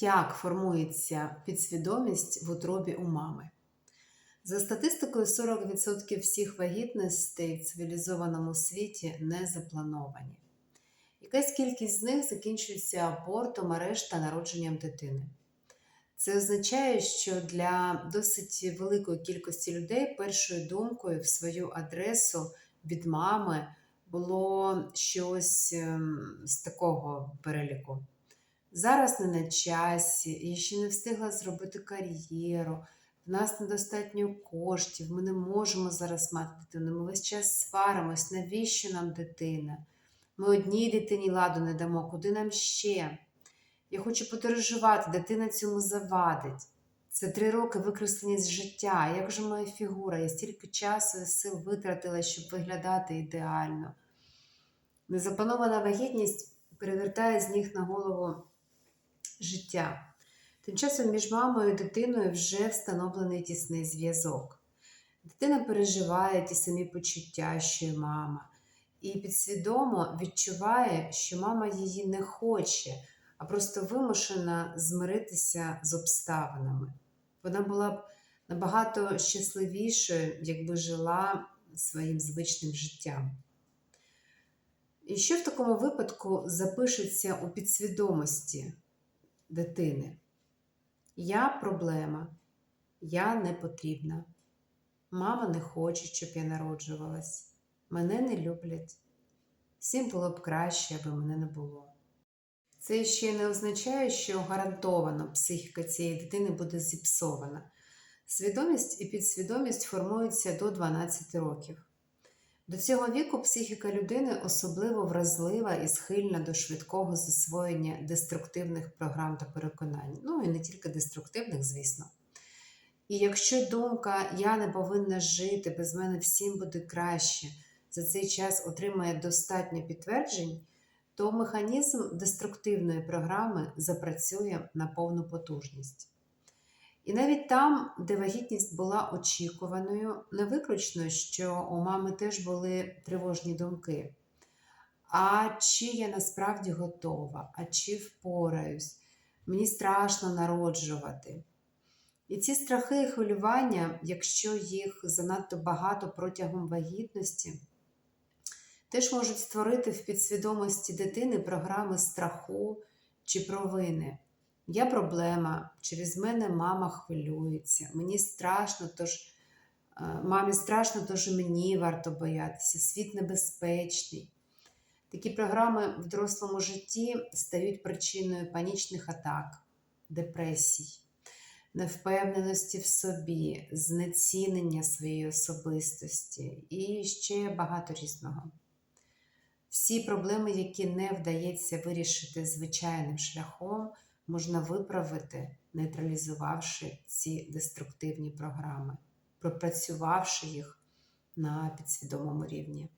Як формується підсвідомість в утробі у мами? За статистикою, 40% всіх вагітностей в цивілізованому світі не заплановані. Якась кількість з них закінчується абортом, а решта народженням дитини. Це означає, що для досить великої кількості людей першою думкою в свою адресу від мами було щось ем, з такого переліку. Зараз не на часі, я ще не встигла зробити кар'єру, в нас недостатньо коштів, ми не можемо зараз мати дитину, ми весь час сваримось, навіщо нам дитина? Ми одній дитині ладу не дамо, куди нам ще? Я хочу подорожувати, дитина цьому завадить. Це три роки викреслені з життя. Як же моя фігура? Я стільки часу і сил витратила, щоб виглядати ідеально. Незапланована вагітність перевертає з ніг на голову життя. Тим часом між мамою і дитиною вже встановлений тісний зв'язок. Дитина переживає ті самі почуття, що й мама, і підсвідомо відчуває, що мама її не хоче, а просто вимушена змиритися з обставинами. Вона була б набагато щасливішою, якби жила своїм звичним життям. І що в такому випадку запишеться у підсвідомості дитини? Я проблема, я не потрібна. Мама не хоче, щоб я народжувалась. Мене не люблять. Всім було б краще, аби мене не було. Це ще не означає, що гарантовано психіка цієї дитини буде зіпсована. Свідомість і підсвідомість формуються до 12 років. До цього віку психіка людини особливо вразлива і схильна до швидкого засвоєння деструктивних програм та переконань. Ну і не тільки деструктивних, звісно. І якщо думка я не повинна жити, без мене всім буде краще, за цей час отримає достатньо підтверджень, то механізм деструктивної програми запрацює на повну потужність. І навіть там, де вагітність була очікуваною, не виключно, що у мами теж були тривожні думки. А чи я насправді готова, а чи впораюсь, мені страшно народжувати. І ці страхи і хвилювання, якщо їх занадто багато протягом вагітності, теж можуть створити в підсвідомості дитини програми страху чи провини. Я проблема, через мене мама хвилюється, мені страшно, тож мамі страшно, тож мені варто боятися, світ небезпечний. Такі програми в дорослому житті стають причиною панічних атак, депресій, невпевненості в собі, знецінення своєї особистості і ще багато різного. Всі проблеми, які не вдається вирішити звичайним шляхом, можна виправити, нейтралізувавши ці деструктивні програми, пропрацювавши їх на підсвідомому рівні.